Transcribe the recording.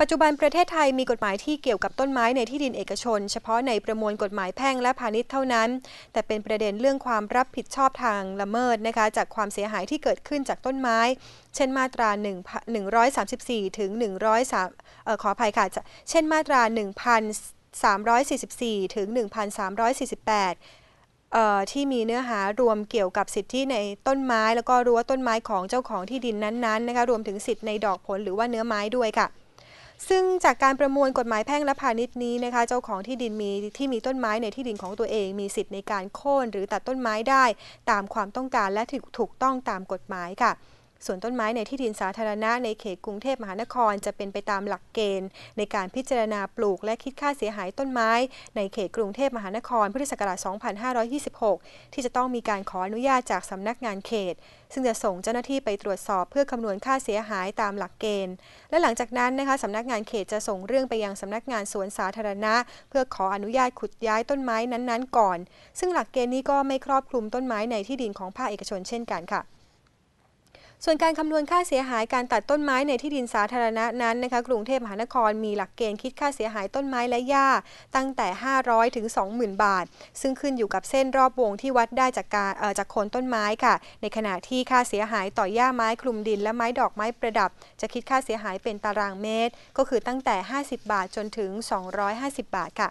ปัจจุบันประเทศไทยมีกฎหมายที่เกี่ยวกับต้นไม้ในที่ดินเอกชน เฉพาะในประมวลกฎหมายแพ่งและพาณิชย์เท่านั้น แต่เป็นประเด็นเรื่องความรับผิดชอบทางละเมิดนะคะจากความเสียหายที่เกิดขึ้นจากต้นไม้ เช่นมาตรา134 ถึง 103เอ่อขออภัยค่ะ เช่นมาตรา 1,344 ถึง 1,348 ที่มีเนื้อหารวมเกี่ยวกับสิทธิในต้นไม้ แล้วก็รั้วต้นไม้ของเจ้าของที่ดินนั้นๆนะคะรวมถึงสิทธิในดอกผลหรือว่าเนื้อไม้ด้วยค่ะซึ่งจากการประมวลกฎหมายแพ่งและพาณิชย์นี้นะคะ เจ้าของที่ดินมีที่มีต้นไม้ในที่ดินของตัวเอง มีสิทธิ์ในการโค่นหรือตัดต้นไม้ได้ ตามความต้องการและถูกต้องตามกฎหมายค่ะ ส่วนต้นไม้ในที่ดินสาธารณะในเขตกรุงเทพมหานครจะเป็นไปตามหลักเกณฑ์ ในการพิจารณาปลูกและคิดค่าเสียหายต้นไม้ ในเขตกรุงเทพมหานครพุทธศักราช 2526 ที่จะต้องมีการขออนุญาตจากสำนักงานเขต ซึ่งจะส่งเจ้าหน้าที่ไปตรวจสอบเพื่อคำนวณค่าเสียหายตามหลักเกณฑ์ และหลังจากนั้นนะคะสำนักงานเขตจะส่งเรื่องไปยังสำนักงานสวนสาธารณะ เพื่อขออนุญาตขุดย้ายต้นไม้นั้นๆ ก่อน ซึ่งหลักเกณฑ์นี้ก็ไม่ครอบคลุมต้นไม้ในที่ดินของภาคเอกชนเช่นกันค่ะ ส่วนการคำนวณค่าเสียหายการตัดต้นไม้ในที่ดินสาธารณะนั้นนะคะกรุงเทพมหานครมีหลักเกณฑ์คิดค่าเสียหายต้นไม้และหญ้าตั้งแต่ 500 ถึง 20,000 บาท ซึ่งขึ้นอยู่กับเส้นรอบวงที่วัดได้จากการจากโคนต้นไม้ค่ะ ในขณะที่ค่าเสียหายต่อหญ้าไม้คลุมดินและไม้ดอกไม้ประดับ จะคิดค่าเสียหายเป็นตารางเมตร ก็คือตั้งแต่ 50 บาทจนถึง 250 บาทค่ะ